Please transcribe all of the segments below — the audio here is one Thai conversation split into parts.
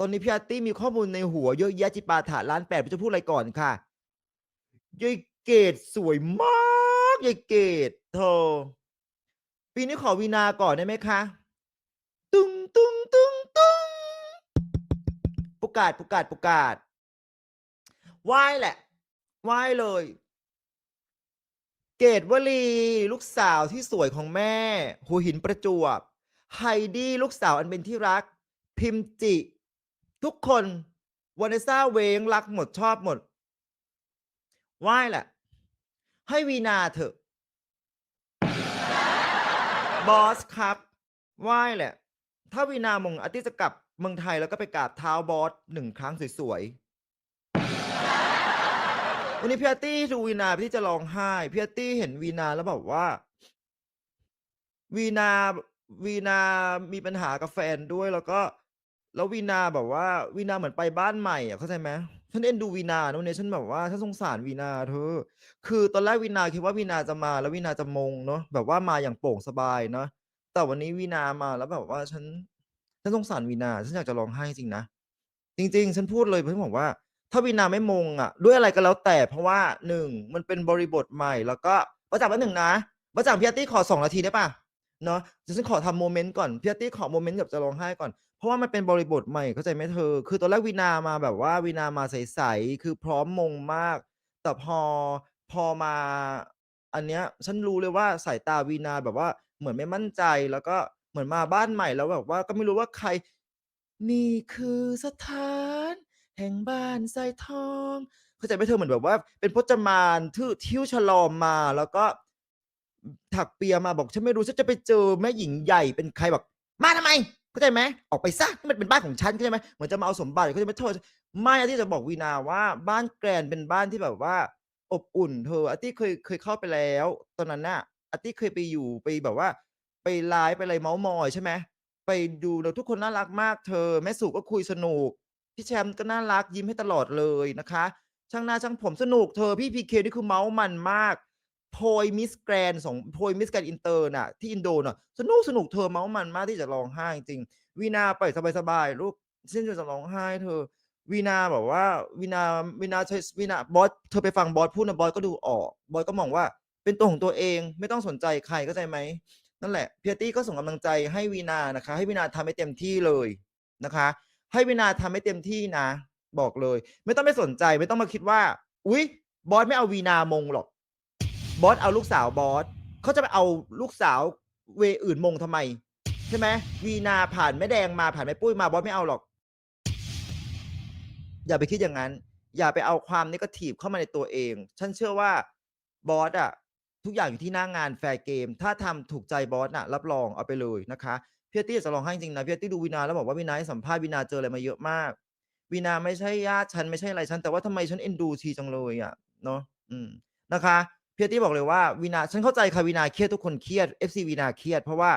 ตอนนี้พี่อาร์ตี้มีข้อมูลในหัวเยอะแยะจิปาถะล้านแปดพี่จะพูดอะไรก่อนค่ะยายเกดสวยมากยายเกดเธอปีนี้ขอวีนาก่อนได้ไหมคะ ตึงตึงตึงตึงประกาศประกาศประกาศไหว้แหละไหว้เลย เกดวลีลูกสาวที่สวยของแม่ หัวหินประจวบ ไฮดี้ลูกสาวอันเป็นที่รัก พิมจิ ทุกคนวานิซ่าเวงรักหมดชอบหมดไหว้แหละ ให้วีนาเถอะ บอสครับไหว้แหละ ถ้าวีนามงอาทิตย์จะกลับเมืองไทยแล้วก็ไปกราบเท้าบอสหนึ่งครั้งสวยๆ วันนี้พี่อาร์ตี้ดูวีนาพี่จะร้องไห้พี่อาร์ตี้เห็นวีนาแล้วแบบว่า วีนาวีนามีปัญหากับแฟนด้วยแล้วก็ แล้ววีนาแบบว่าวีนาเหมือนไปบ้านใหม่อะเข้าใจไหมฉันเอ็นดูวีนานะวันนี้ฉันแบบว่าฉันสงสารวีนาเธอ คือตอนแรกวีนาคิดว่าวีนาจะมาแล้ววีนาจะมงเนาะแบบว่ามาอย่างโปร่งสบายเนาะแต่วันนี้วีนามาแล้วแบบว่าฉันฉันสงสารวีนาฉันอยากจะร้องไห้จริงนะจริง ๆ ฉันพูดเลยเพื่อนบอกว่า ถ้าวีนาไม่มงอะ ด้วยอะไรก็แล้วแต่เพราะว่าหนึ่งมันเป็นบริบทใหม่ แล้วก็ประจักษ์ว่าหนึ่งนะประจักษ์พี่อาร์ตี้ขอสองนาทีได้ปะเนาะฉันขอทำโมเมนต์ก่อนพี่อาร์ตี้ขอโมเมนต์กับจะร้องไห้ก่อน เพราะว่ามันเป็นบริบทใหม่เข้าใจไหมเธอ คือตอนแรกวีนามาแบบว่าวีนามาใสๆคือพร้อมมงมาก แต่พอพอมา อันเนี้ยฉันรู้เลยว่าสายตาวีนาแบบว่าเหมือนไม่มั่นใจแล้วก็เหมือนมาบ้านใหม่แล้วแบบว่าก็ไม่รู้ว่าใคร นี่คือสถาน แห่งบ้านทรายทองเข้าใจไหมเธอเหมือนแบบว่า เป็นพจมานทื่ทิ้วฉลอมมาแล้วก็ถักเปียมาบอกฉันไม่รู้ฉันจะไปเจอแม่หญิงใหญ่เป็นใครบอกมาทำไม เข้าใจไหมออกไปซะนี่มันเป็นบ้านของฉันเข้าใจไหมเหมือนจะมาเอาสมบัติเขาใจไหมเธอไม่อาที่จะบอกวีนาว่าบ้านแกรนเป็นบ้านที่แบบว่า อบอุ่นเธออาร์ตี้เคยเคยเข้าไปแล้ว ตอนนั้นน่ะอาร์ตี้เคยไปอยู่ไปแบบว่า ไปไลฟ์ไปอะไรเมาส์มอยใช่ไหมไปดูแล้วทุกคนน่ารักมากเธอ แม่สุก็คุยสนุก พี่แชมป์ก็น่ารักยิ้มให้ตลอดเลยนะคะ ช่างหน้าช่างผมสนุกเธอพี่พีเคนี่คือเมาส์มันมาก โพยมิสแกรนสองโพยมิสแกรนอินเตอร์น่ะที่อินโดน่ะสนุกสนุกเธอเมาส์มันมากที่จะร้องไห้จริง วีนาไปสบายๆลูกเส้นจะร้องไห้เธอ วีนาแบบว่าวีนาวีนาใช้วีนาบอสเธอไปฟังบอสพูดนะบอสก็ดูออกบอสก็มองว่าเป็นตัวของตัวเองไม่ต้องสนใจใครเข้าใจไหมนั่นแหละเพียตี้ก็ส่งกำลังใจให้วีนานะคะ ให้วีนาทำให้เต็มที่เลยนะคะ ให้วีนาทำให้เต็มที่นะ บอกเลย ไม่ต้องไปสนใจไม่ต้องมาคิดว่า อุ๊ยบอสไม่เอาวีนามงหรอก บอสเอาลูกสาวบอสเขาจะไปเอาลูกสาวเวอื่นมงทำไม ใช่ไหมวีนาผ่านแม่แดงมาผ่านแม่ปุ้ยมาบอสไม่เอาหรอก อย่าไปคิดอย่างนั้น อย่าไปเอาความนิเกทีฟเข้ามาในตัวเอง ฉันเชื่อว่าบอสอะทุกอย่างอยู่ที่หน้างงานแฟร์เกม ถ้าทำถูกใจบอสน่ะ รับรองเอาไปเลยนะคะพี่ตี้จะลองให้จริงนะพี่ตี้ดูวีนาแล้วบอกว่าวีนาให้สัมภาษณ์วีนาเจออะไรมาเยอะมากวีนาไม่ใช่ญาติฉันไม่ใช่อะไรฉันแต่ว่าทำไมฉันเอ็นดูทีจังเลยอะเนาะอืมนะคะ เพี่อาร์ตี้บอกเลยว่าวีนาฉันเข้าใจค่ะวีนาเครียดทุกคนเครียด FC วีนาเครียด เพราะว่า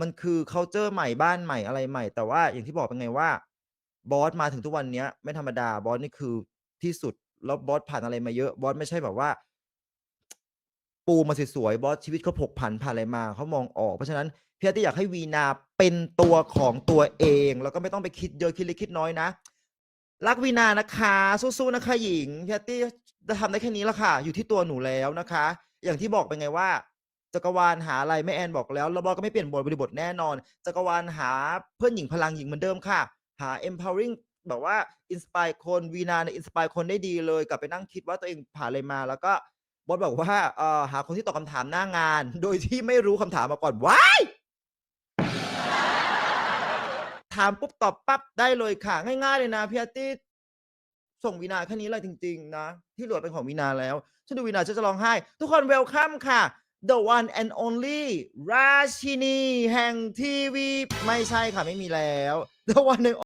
มันคือ culture ใหม่บ้านใหม่อะไรใหม่ แต่ว่าอย่างที่บอกไปไงว่า บอสมาถึงทุกวันเนี้ย ไม่ธรรมดาบอสนี่คือที่สุด แล้วบอสผ่านอะไรมาเยอะบอสไม่ใช่แบบว่า ปูมาสวยๆบอสชีวิตเขาผกผันผ่านอะไรมาเขามองออก เพราะฉะนั้นเพี่อาร์ตี้อยากให้วีนาเป็นตัวของตัวเอง แล้วก็ไม่ต้องไปคิดเยอะคิดเล็กคิดน้อยนะรักวีนานะคะ สู้ๆนะคะหญิงเพี่อาร์ตี้ จะทำได้แค่นี้ละค่ะ อยู่ที่ตัวหนูแล้วนะคะ อย่างที่บอกไปไงว่าจักรวาลหาอะไรแม่แอนบอกแล้วแล้วบอก็ไม่เปลี่ยนบทบริบทแน่นอนจักรวาลหาเพื่อนหญิงพลังหญิงเหมือนเดิมค่ะ หา empowering แบบว่า inspire คนวีนาเนี่ย inspire คนได้ดีเลย กลับไปนั่งคิดว่าตัวเองผ่านอะไรมา แล้วก็บอสบอกว่าเอ่อหาคนที่ตอบคำถามหน้างาน โดยที่ไม่รู้คำถามมาก่อนว้ายถามปุ๊บตอบปั๊บได้เลยค่ะ ง่ายๆเลยนะพี่อาร์ตี้ ส่งวีนาแค่นี้เลยจริง ๆ นะ ที่เหลือเป็นของวีนาแล้ว ฉันดูวีนาฉันจะร้องไห้ ทุกคนเวลคัมค่ะ the one and only ราชินี แห่งทีวี ไม่ใช่ค่ะ ไม่มีแล้ว the one and